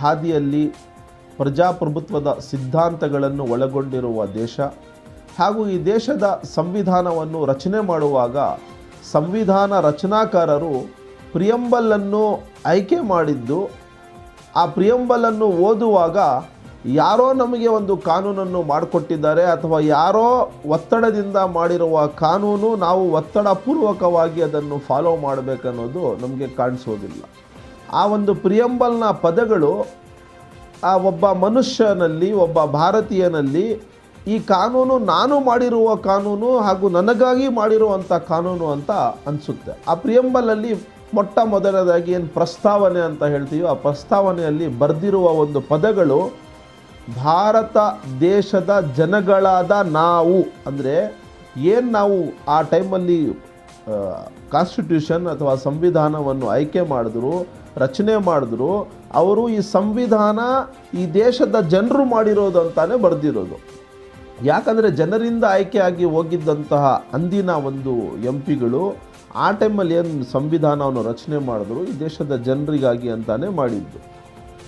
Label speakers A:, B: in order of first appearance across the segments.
A: ಹಾದಿಯಲ್ಲಿ ಪ್ರಜಾಪ್ರಭುತ್ವದ ಸಿದ್ಧಾಂತಗಳನ್ನು ಒಳಗೊಂಡಿರುವ ದೇಶ ಹಾಗೂ ಈ ದೇಶದ ಸಂವಿಧಾನವನ್ನು ರಚನೆ ಮಾಡುವಾಗ ಸಂವಿಧಾನ ರಚನಾಕಾರರು ಪ್ರಿಯಂಬಲನ್ನು ಆಯ್ಕೆ ಮಾಡಿದ್ದು, ಆ ಪ್ರಿಯಂಬಲನ್ನು ಓದುವಾಗ ಯಾರೋ ನಮಗೆ ಒಂದು ಕಾನೂನನ್ನು ಮಾಡಿಕೊಟ್ಟಿದ್ದಾರೆ ಅಥವಾ ಯಾರೋ ಒತ್ತಡದಿಂದ ಮಾಡಿರುವ ಕಾನೂನು ನಾವು ಒತ್ತಡಪೂರ್ವಕವಾಗಿ ಅದನ್ನು ಫಾಲೋ ಮಾಡಬೇಕನ್ನೋದು ನಮಗೆ ಕಾಣಿಸೋದಿಲ್ಲ. ಆ ಒಂದು ಪ್ರಿಯಂಬಲ್ನ ಪದಗಳು ಆ ಒಬ್ಬ ಮನುಷ್ಯನಲ್ಲಿ, ಒಬ್ಬ ಭಾರತೀಯನಲ್ಲಿ ಈ ಕಾನೂನು ನಾನು ಮಾಡಿರುವ ಕಾನೂನು ಹಾಗೂ ನನಗಾಗಿ ಮಾಡಿರುವಂಥ ಕಾನೂನು ಅಂತ ಅನಿಸುತ್ತೆ. ಆ ಪ್ರಿಯಂಬಲಲ್ಲಿ ಮೊಟ್ಟ ಮೊದಲನೇದಾಗಿ ಏನು ಪ್ರಸ್ತಾವನೆ ಅಂತ ಹೇಳ್ತೀವೋ, ಆ ಪ್ರಸ್ತಾವನೆಯಲ್ಲಿ ಬರೆದಿರುವ ಒಂದು ಪದಗಳು ಭಾರತ ದೇಶದ ಜನಗಳಾದ ನಾವು. ಅಂದರೆ ಏನು ನಾವು ಆ ಟೈಮಲ್ಲಿ ಕಾನ್ಸ್ಟಿಟ್ಯೂಷನ್ ಅಥವಾ ಸಂವಿಧಾನವನ್ನು ಆಯ್ಕೆ ಮಾಡಿದ್ರು ರಚನೆ ಮಾಡಿದ್ರು, ಅವರು ಈ ಸಂವಿಧಾನ ಈ ದೇಶದ ಜನರು ಮಾಡಿರೋದು ಅಂತಾನೆ ಬರೆದಿರೋದು. ಯಾಕಂದರೆ ಜನರಿಂದ ಆಯ್ಕೆಯಾಗಿ ಹೋಗಿದ್ದಂತಹ ಅಂದಿನ ಒಂದು ಎಂ ಪಿಗಳು ಆ ಟೈಮಲ್ಲಿ ಏನು ಸಂವಿಧಾನವನ್ನು ರಚನೆ ಮಾಡಿದ್ರು, ಈ ದೇಶದ ಜನರಿಗಾಗಿ ಅಂತಾನೆ ಮಾಡಿದ್ದು.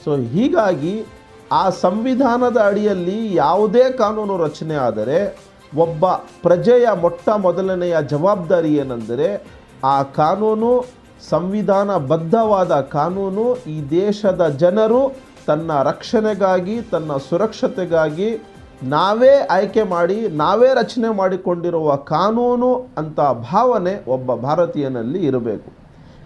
A: ಸೊ ಹೀಗಾಗಿ ಆ ಸಂವಿಧಾನದ ಅಡಿಯಲ್ಲಿ ಯಾವುದೇ ಕಾನೂನು ರಚನೆ ಆದರೆ, ಒಬ್ಬ ಪ್ರಜೆಯ ಮೊಟ್ಟ ಮೊದಲನೆಯ ಜವಾಬ್ದಾರಿ ಏನೆಂದರೆ, ಆ ಕಾನೂನು ಸಂವಿಧಾನಬದ್ಧವಾದ ಕಾನೂನು ಈ ದೇಶದ ಜನರು ತನ್ನ ರಕ್ಷಣೆಗಾಗಿ, ತನ್ನ ಸುರಕ್ಷತೆಗಾಗಿ ನಾವೇ ಆಯ್ಕೆ ಮಾಡಿ, ನಾವೇ ರಚನೆ ಮಾಡಿಕೊಂಡಿರುವ ಕಾನೂನು ಅಂತ ಭಾವನೆ ಒಬ್ಬ ಭಾರತೀಯನಲ್ಲಿ ಇರಬೇಕು.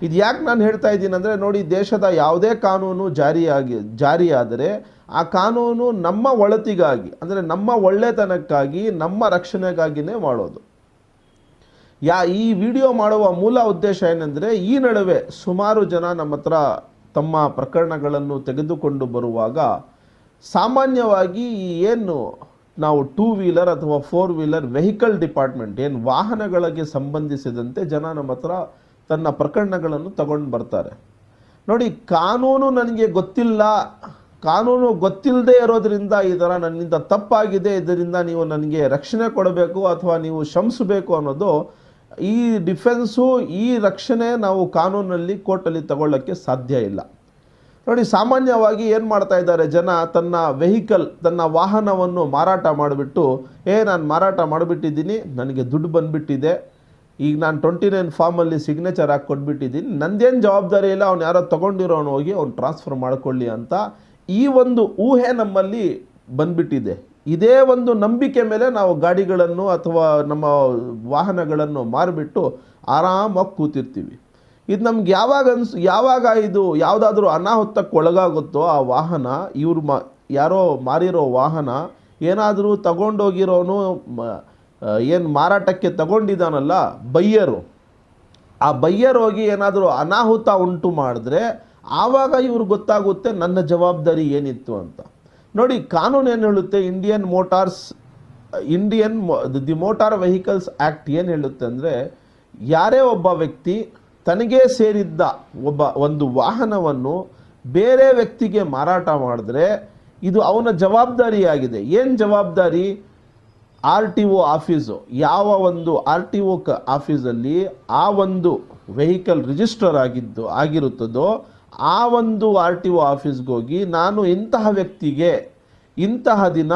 A: ಇದು ಯಾಕೆ ನಾನು ಹೇಳ್ತಾ ಇದ್ದೀನಿ ಅಂದರೆ, ನೋಡಿ, ದೇಶದ ಯಾವುದೇ ಕಾನೂನು ಜಾರಿಯಾಗಿ, ಜಾರಿಯಾದರೆ ಆ ಕಾನೂನು ನಮ್ಮ ಒಳತಿಗಾಗಿ, ಅಂದರೆ ನಮ್ಮ ಒಳ್ಳೆತನಕ್ಕಾಗಿ, ನಮ್ಮ ರಕ್ಷಣೆಗಾಗಿನೇ ಮಾಡೋದು. ಯಾ ಈ ವಿಡಿಯೋ ಮಾಡುವ ಮೂಲ ಉದ್ದೇಶ ಏನೆಂದರೆ ಈ ನಡುವೆ ಸುಮಾರು ಜನ ನಮ್ಮ ಹತ್ರ ತಮ್ಮ ಪ್ರಕರಣಗಳನ್ನು ತೆಗೆದುಕೊಂಡು ಬರುವಾಗ ಸಾಮಾನ್ಯವಾಗಿ ಏನು ನಾವು ಟೂ ವೀಲರ್ ಅಥವಾ ಫೋರ್ ವೀಲರ್ ವೆಹಿಕಲ್ ಡಿಪಾರ್ಟ್ಮೆಂಟ್, ಏನು ವಾಹನಗಳಿಗೆ ಸಂಬಂಧಿಸಿದಂತೆ ಜನ ನಮ್ಮ ಹತ್ರ ತನ್ನ ಪ್ರಕರಣಗಳನ್ನು ತಗೊಂಡು ಬರ್ತಾರೆ. ನೋಡಿ, ಕಾನೂನು ನನಗೆ ಗೊತ್ತಿಲ್ಲ. ಕಾನೂನು ಗೊತ್ತಿಲ್ಲದೆ ಇರೋದ್ರಿಂದ ಈ ಥರ ನನ್ನಿಂದ ತಪ್ಪಾಗಿದೆ. ಇದರಿಂದ ನೀವು ನನಗೆ ರಕ್ಷಣೆ ಕೊಡಬೇಕು ಅಥವಾ ನೀವು ಶಮಿಸಬೇಕು ಅನ್ನೋದು ಈ ಡಿಫೆನ್ಸು, ಈ ರಕ್ಷಣೆ ನಾವು ಕಾನೂನಲ್ಲಿ ಕೋರ್ಟಲ್ಲಿ ತಗೊಳ್ಳೋಕ್ಕೆ ಸಾಧ್ಯ ಇಲ್ಲ. ನೋಡಿ, ಸಾಮಾನ್ಯವಾಗಿ ಏನು ಮಾಡ್ತಾ ಇದ್ದಾರೆ ಜನ? ತನ್ನ ವೆಹಿಕಲ್, ತನ್ನ ವಾಹನವನ್ನು ಮಾರಾಟ ಮಾಡಿಬಿಟ್ಟು, ಏ, ನಾನು ಮಾರಾಟ ಮಾಡಿಬಿಟ್ಟಿದ್ದೀನಿ, ನನಗೆ ದುಡ್ಡು ಬಂದುಬಿಟ್ಟಿದೆ. ಈಗ ನಾನು ಟ್ವೆಂಟಿ ನೈನ್ ಫಾರ್ಮಲ್ಲಿ ಸಿಗ್ನೇಚರ್ ಹಾಕಿ ಕೊಟ್ಬಿಟ್ಟಿದ್ದೀನಿ ನಂದೇನು ಜವಾಬ್ದಾರಿ ಇಲ್ಲ, ಅವ್ನು ಯಾರೋ ತೊಗೊಂಡಿರೋನು ಹೋಗಿ ಅವ್ನು ಟ್ರಾನ್ಸ್ಫರ್ ಮಾಡಿಕೊಳ್ಳಿ ಅಂತ ಈ ಒಂದು ಊಹೆ ನಮ್ಮಲ್ಲಿ ಬಂದ್ಬಿಟ್ಟಿದೆ. ಇದೇ ಒಂದು ನಂಬಿಕೆ ಮೇಲೆ ನಾವು ಗಾಡಿಗಳನ್ನು ಅಥವಾ ನಮ್ಮ ವಾಹನಗಳನ್ನು ಮಾರಿಬಿಟ್ಟು ಆರಾಮಾಗಿ ಕೂತಿರ್ತೀವಿ. ಇದು ನಮ್ಗೆ ಯಾವಾಗ ಅನ್ಸ್, ಯಾವಾಗ ಇದು ಯಾವುದಾದ್ರೂ ಅನಾಹುತಕ್ಕೆ ಒಳಗಾಗುತ್ತೋ ಆ ವಾಹನ, ಇವ್ರು ಮಾ, ಯಾರೋ ಮಾರಿರೋ ವಾಹನ ಏನಾದರೂ ತಗೊಂಡೋಗಿರೋನು ಏನು ಮಾರಾಟಕ್ಕೆ ತಗೊಂಡಿದ್ದಾನಲ್ಲ ಬಯ್ಯರು ಆ ಬಯ್ಯರ್ ಹೋಗಿ ಏನಾದರೂ ಅನಾಹುತ ಉಂಟು ಮಾಡಿದ್ರೆ ಆವಾಗ ಇವ್ರಿಗೆ ಗೊತ್ತಾಗುತ್ತೆ ನನ್ನ ಜವಾಬ್ದಾರಿ ಏನಿತ್ತು ಅಂತ. ನೋಡಿ, ಕಾನೂನು ಏನು ಹೇಳುತ್ತೆ? Indian motors Indian the motor vehicles act ಏನು ಹೇಳುತ್ತೆ ಅಂದರೆ, ಯಾರೇ ಒಬ್ಬ ವ್ಯಕ್ತಿ ತನಗೇ ಸೇರಿದ್ದ ಒಬ್ಬ ಒಂದು ವಾಹನವನ್ನು ಬೇರೆ ವ್ಯಕ್ತಿಗೆ ಮಾರಾಟ ಮಾಡಿದ್ರೆ, ಇದು ಅವನ ಜವಾಬ್ದಾರಿಯಾಗಿದೆ. ಏನು ಜವಾಬ್ದಾರಿ? R T O office. ಯಾವ ಒಂದು ಆರ್ ಟಿ ಒ ಕ, ಆಫೀಸಲ್ಲಿ ಆ ಒಂದು ವೆಹಿಕಲ್ ರಿಜಿಸ್ಟರ್ ಆಗಿದ್ದು, ಆಗಿರುತ್ತದೋ ಆ ಒಂದು ಆರ್ ಟಿ ಒ ಆಫೀಸ್ಗೆ ಹೋಗಿ ನಾನು ಇಂತಹ ವ್ಯಕ್ತಿಗೆ ಇಂತಹ ದಿನ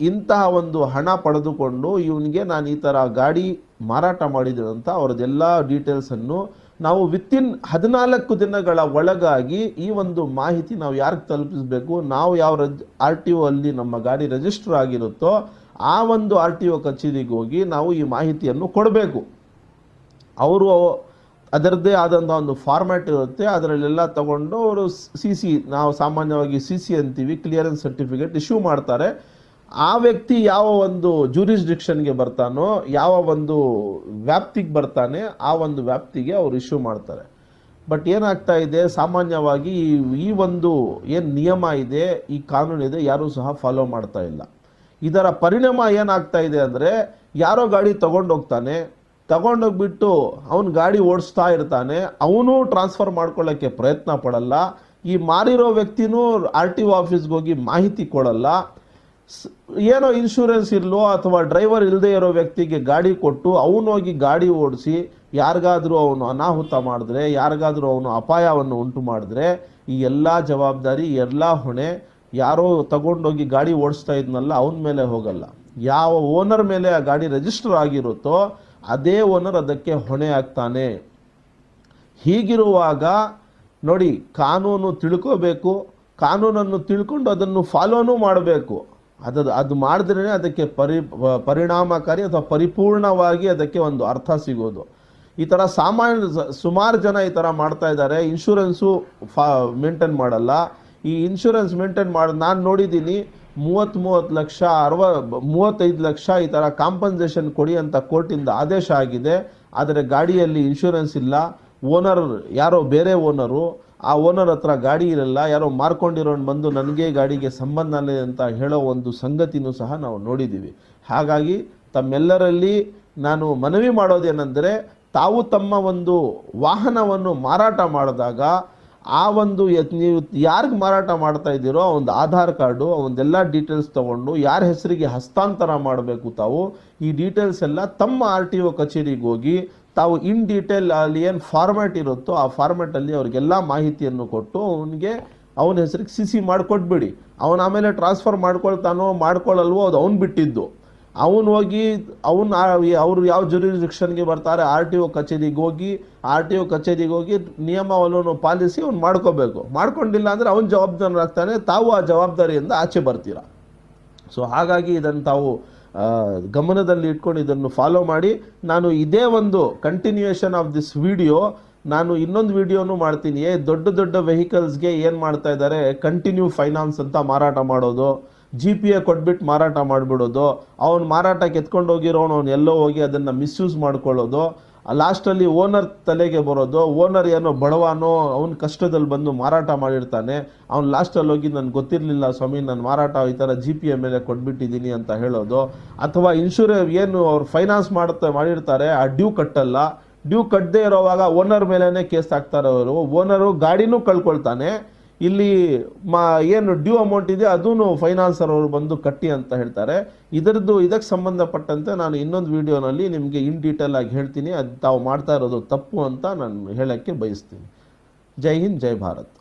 A: ಇಂತಹ ಒಂದು ಹಣ ಪಡೆದುಕೊಂಡು ಇವನಿಗೆ ನಾನು ಈ ಥರ ಗಾಡಿ ಮಾರಾಟ ಮಾಡಿದ್ರು ಅಂತ ಅವ್ರದ್ದೆಲ್ಲ ಡೀಟೇಲ್ಸನ್ನು ನಾವು ವಿತಿನ್ ಹದಿನಾಲ್ಕು ದಿನಗಳ ಒಳಗಾಗಿ ಈ ಒಂದು ಮಾಹಿತಿ ನಾವು ಯಾರಿಗೆ ತಲುಪಿಸಬೇಕು, ನಾವು ಯಾವ ರಜ್ ಆರ್ ಟಿ ಒ ಅಲ್ಲಿ ನಮ್ಮ ಗಾಡಿ ರಿಜಿಸ್ಟರ್ ಆಗಿರುತ್ತೋ ಆ ಒಂದು ಆರ್ ಟಿ ಒ ಕಚೇರಿಗೆ ಹೋಗಿ ನಾವು ಈ ಮಾಹಿತಿಯನ್ನು ಕೊಡಬೇಕು. ಅವರು ಅದರದ್ದೇ ಆದಂಥ ಒಂದು ಫಾರ್ಮ್ಯಾಟ್ ಇರುತ್ತೆ. ಅದರಲ್ಲೆಲ್ಲ ತಗೊಂಡು ಅವರು ಸಿ ಸಿ ನಾವು ಸಾಮಾನ್ಯವಾಗಿ ಸಿ ಸಿ ಅಂತೀವಿ ಕ್ಲಿಯರೆನ್ಸ್ ಸರ್ಟಿಫಿಕೇಟ್ ಇಶ್ಯೂ ಮಾಡ್ತಾರೆ. ಆ ವ್ಯಕ್ತಿ ಯಾವ ಒಂದು ಜೂರಿಸ್ಡಿಕ್ಷನ್ಗೆ ಬರ್ತಾನೋ, ಯಾವ ಒಂದು ವ್ಯಾಪ್ತಿಗೆ ಬರ್ತಾನೆ, ಆ ಒಂದು ವ್ಯಾಪ್ತಿಗೆ ಅವರು ಇಶ್ಯೂ ಮಾಡ್ತಾರೆ. ಬಟ್ ಏನಾಗ್ತಾ ಇದೆ, ಸಾಮಾನ್ಯವಾಗಿ ಈ- ಒಂದು ಏನು ನಿಯಮ ಇದೆ, ಈ ಕಾನೂನಿದೆ ಯಾರೂ ಸಹ ಫಾಲೋ ಮಾಡ್ತಾ ಇಲ್ಲ. ಇದರ ಪರಿಣಾಮ ಏನಾಗ್ತಾ ಇದೆ ಅಂದರೆ, ಯಾರೋ ಗಾಡಿ ತಗೊಂಡೋಗ್ತಾನೆ ತಗೊಂಡೋಗ್ಬಿಟ್ಟು ಅವನು ಗಾಡಿ ಓಡಿಸ್ತಾ ಇರ್ತಾನೆ, ಅವನು ಟ್ರಾನ್ಸ್ಫರ್ ಮಾಡ್ಕೊಳ್ಳೋಕ್ಕೆ ಪ್ರಯತ್ನ ಪಡಲ್ಲ, ಈ ಮಾರಿರೋ ವ್ಯಕ್ತಿನೂ ಆರ್ ಟಿ ಒ ಆಫೀಸ್ಗೆ ಹೋಗಿ ಮಾಹಿತಿ ಕೊಡಲ್ಲ. ಏನೋ ಇನ್ಶೂರೆನ್ಸ್ ಇಲ್ಲೋ ಅಥವಾ ಡ್ರೈವರ್ ಇಲ್ಲದೆ ಇರೋ ವ್ಯಕ್ತಿಗೆ ಗಾಡಿ ಕೊಟ್ಟು ಅವನು ಹೋಗಿ ಗಾಡಿ ಓಡಿಸಿ, ಯಾರಿಗಾದರೂ ಅವನು ಅನಾಹುತ ಮಾಡಿದ್ರೆ, ಯಾರಿಗಾದರೂ ಅವನು ಅಪಾಯವನ್ನು ಉಂಟು ಮಾಡಿದ್ರೆ, ಈ ಎಲ್ಲ ಜವಾಬ್ದಾರಿ, ಎಲ್ಲ ಹೊಣೆ ಯಾರೋ ತಗೊಂಡೋಗಿ ಗಾಡಿ ಓಡಿಸ್ತಾ ಇದ್ನಲ್ಲ, ಅವನ ಮೇಲೆ ಹೋಗಲ್ಲ. ಯಾವ ಓನರ್ ಮೇಲೆ ಆ ಗಾಡಿ ರಿಜಿಸ್ಟರ್ ಆಗಿರುತ್ತೋ ಅದೇ ಓನರ್ ಅದಕ್ಕೆ ಹೊಣೆ ಆಗ್ತಾನೆ. ಹೀಗಿರುವಾಗ ನೋಡಿ ಕಾನೂನು ತಿಳ್ಕೋಬೇಕು, ಕಾನೂನನ್ನು ತಿಳ್ಕೊಂಡು ಅದನ್ನು ಫಾಲೋನೂ ಮಾಡಬೇಕು. ಅದು ಅದು ಮಾಡಿದ್ರೇ ಅದಕ್ಕೆ ಪರಿ, ಪರಿಣಾಮಕಾರಿ ಅಥವಾ ಪರಿಪೂರ್ಣವಾಗಿ ಅದಕ್ಕೆ ಒಂದು ಅರ್ಥ ಸಿಗೋದು. ಈ ಥರ ಸಾಮಾನ್ಯ ಸುಮಾರು ಜನ ಈ ಥರ ಮಾಡ್ತಾ ಇದ್ದಾರೆ. ಇನ್ಶೂರೆನ್ಸು ಫಾ, ಮೇಂಟೈನ್ ಮಾಡಲ್ಲ. ಈ ಇನ್ಶೂರೆನ್ಸ್ ಮೇಂಟೈನ್ ಮಾಡಿ, ನಾನು ನೋಡಿದ್ದೀನಿ ಮೂವತ್ತು ಮೂವತ್ತು ಲಕ್ಷ, ಅರವ, ಮೂವತ್ತೈದು ಲಕ್ಷ ಈ ಥರ ಕಾಂಪನ್ಸೇಷನ್ ಕೊಡಿ ಅಂತ ಕೋರ್ಟಿಂದ ಆದೇಶ ಆಗಿದೆ. ಆದರೆ ಗಾಡಿಯಲ್ಲಿ ಇನ್ಶೂರೆನ್ಸ್ ಇಲ್ಲ. ಓನರ್ ಯಾರೋ ಬೇರೆ ಓನರು ಆ ಓನರ್ ಹತ್ರ ಗಾಡಿ ಇರಲ್ಲ. ಯಾರೋ ಮಾರ್ಕೊಂಡಿರೋನು ಬಂದು ನನಗೆ ಗಾಡಿಗೆ ಸಂಬಂಧ ಇದೆ ಅಂತ ಹೇಳೋ ಒಂದು ಸಂಗತಿನೂ ಸಹ ನಾವು ನೋಡಿದ್ದೀವಿ. ಹಾಗಾಗಿ ತಮ್ಮೆಲ್ಲರಲ್ಲಿ ನಾನು ಮನವಿ ಮಾಡೋದೇನೆಂದರೆ ತಾವು ತಮ್ಮ ಒಂದು ವಾಹನವನ್ನು ಮಾರಾಟ ಮಾಡಿದಾಗ ಆ ಒಂದು ನೀವು ಯಾರಿಗೆ ಮಾರಾಟ ಮಾಡ್ತಾ ಇದ್ದೀರೋ ಆ ಒಂದು ಆಧಾರ್ ಕಾರ್ಡು, ಆ ಒಂದೆಲ್ಲ ಡೀಟೇಲ್ಸ್ ತಗೊಂಡು ಯಾರ ಹೆಸರಿಗೆ ಹಸ್ತಾಂತರ ಮಾಡಬೇಕು ತಾವು, ಈ ಡೀಟೇಲ್ಸ್ ಎಲ್ಲ ತಮ್ಮ ಆರ್ ಟಿ ಒ ಕಚೇರಿಗೆ ಹೋಗಿ ತಾವು ಇನ್ ಡೀಟೇಲ್ ಅಲ್ಲಿ ಏನು ಫಾರ್ಮ್ಯಾಟ್ ಇರುತ್ತೋ ಆ ಫಾರ್ಮ್ಯಾಟಲ್ಲಿ ಅವ್ರಿಗೆಲ್ಲ ಮಾಹಿತಿಯನ್ನು ಕೊಟ್ಟು ಅವನಿಗೆ ಅವನ ಹೆಸರಿಗೆ ಸಿ ಸಿ ಮಾಡಿಕೊಟ್ಬಿಡಿ. ಅವನ ಆಮೇಲೆ ಟ್ರಾನ್ಸ್ಫರ್ ಮಾಡ್ಕೊಳ್ತಾನೋ ಮಾಡ್ಕೊಳ್ಳಲ್ವೋ ಅದು ಅವ್ನು ಬಿಟ್ಟಿದ್ದು. ಅವನು ಹೋಗಿ, ಅವನು ಅವರು ಯಾವ ಜುರಿಡಿಕ್ಷನ್ಗೆ ಬರ್ತಾರೆ ಆರ್ ಟಿ ಒ ಕಚೇರಿಗೆ ಹೋಗಿ ಆರ್ ಟಿ ಒ ಕಚೇರಿಗೆ ಹೋಗಿ ನಿಯಮವನ್ನು ಪಾಲಿಸಿ ಅವ್ನು ಮಾಡ್ಕೋಬೇಕು. ಮಾಡ್ಕೊಂಡಿಲ್ಲ ಅಂದರೆ ಅವನು ಜವಾಬ್ದಾರನಾಗ್ತಾನೆ ತಾವು ಆ ಜವಾಬ್ದಾರಿಯಿಂದ ಆಚೆ ಬರ್ತೀರಾ. ಸೊ ಹಾಗಾಗಿ ಇದನ್ನು ತಾವು ಗಮನದಲ್ಲಿ ಇಟ್ಕೊಂಡು ಇದನ್ನು ಫಾಲೋ ಮಾಡಿ. ನಾನು ಇದೇ ಒಂದು ಕಂಟಿನ್ಯೂಯೇಷನ್ ಆಫ್ ದಿಸ್ ವಿಡಿಯೋ ನಾನು ಇನ್ನೊಂದು ವಿಡಿಯೋನು ಮಾಡ್ತೀನಿ. ದೊಡ್ಡ ದೊಡ್ಡ ವೆಹಿಕಲ್ಸ್ಗೆ ಏನು ಮಾಡ್ತಾ ಇದ್ದಾರೆ? ಕಂಟಿನ್ಯೂ ಫೈನಾನ್ಸ್ ಅಂತ ಮಾರಾಟ ಮಾಡೋದು. ಜಿ ಪಿ ಎ ಕೊಟ್ಬಿಟ್ಟು ಮಾರಾಟ ಮಾಡಿಬಿಡೋದು, ಅವ್ನು ಮಾರಾಟಕ್ಕೆ ಎತ್ಕೊಂಡು ಹೋಗಿರೋನು, ಅವ್ನು ಎಲ್ಲೋ ಹೋಗಿ ಅದನ್ನು ಮಿಸ್ಯೂಸ್ ಮಾಡ್ಕೊಳ್ಳೋದು ಲಾಸ್ಟಲ್ಲಿ ಓನರ್ ತಲೆಗೆ ಬರೋದು ಓನರ್ ಏನೋ ಬಡವಾನೋ, ಅವ್ನ ಕಷ್ಟದಲ್ಲಿ ಬಂದು ಮಾರಾಟ ಮಾಡಿರ್ತಾನೆ, ಅವ್ನು ಲಾಸ್ಟಲ್ಲಿ ಹೋಗಿ ನನಗೆ ಗೊತ್ತಿರಲಿಲ್ಲ ಸ್ವಾಮಿ, ನಾನು ಮಾರಾಟ ಈ ಥರ ಜಿ ಪಿ ಎ ಮೇಲೆ ಕೊಟ್ಬಿಟ್ಟಿದ್ದೀನಿ ಅಂತ ಹೇಳೋದು, ಅಥವಾ ಇನ್ಶೂರೆನ್ಸ್ ಏನು ಅವ್ರು ಫೈನಾನ್ಸ್ ಮಾಡುತ್ತೆ ಮಾಡಿರ್ತಾರೆ, ಆ ಡ್ಯೂ ಕಟ್ಟಲ್ಲ ಡ್ಯೂ ಕಟ್ಟದೇ ಇರೋವಾಗ ಓನರ್ ಮೇಲೇ ಕೇಸ್ ಹಾಕ್ತಾರೆ ಅವರು ಓನರು ಗಾಡಿನೂ ಕಳ್ಕೊಳ್ತಾನೆ ಇಲ್ಲಿ ಮಾ ಏನು ಡ್ಯೂ ಅಮೌಂಟ್ ಇದೆ ಅದೂ ಫೈನಾನ್ಸರ್ ಅವರು ಬಂದು ಕಟ್ಟಿ ಅಂತ ಹೇಳ್ತಾರೆ. ಇದರದ್ದು ಇದಕ್ಕೆ ಸಂಬಂಧಪಟ್ಟಂತೆ ನಾನು ಇನ್ನೊಂದು ವಿಡಿಯೋನಲ್ಲಿ ನಿಮಗೆ ಇನ್ ಡೀಟೇಲ್ ಆಗಿ ಹೇಳ್ತೀನಿ. ಅದು ತಾವು ಮಾಡ್ತಾ ಇರೋದು ತಪ್ಪು ಅಂತ ನಾನು ಹೇಳೋಕ್ಕೆ ಬಯಸ್ತೀನಿ. ಜೈ ಹಿಂದ್, ಜೈ ಭಾರತ್.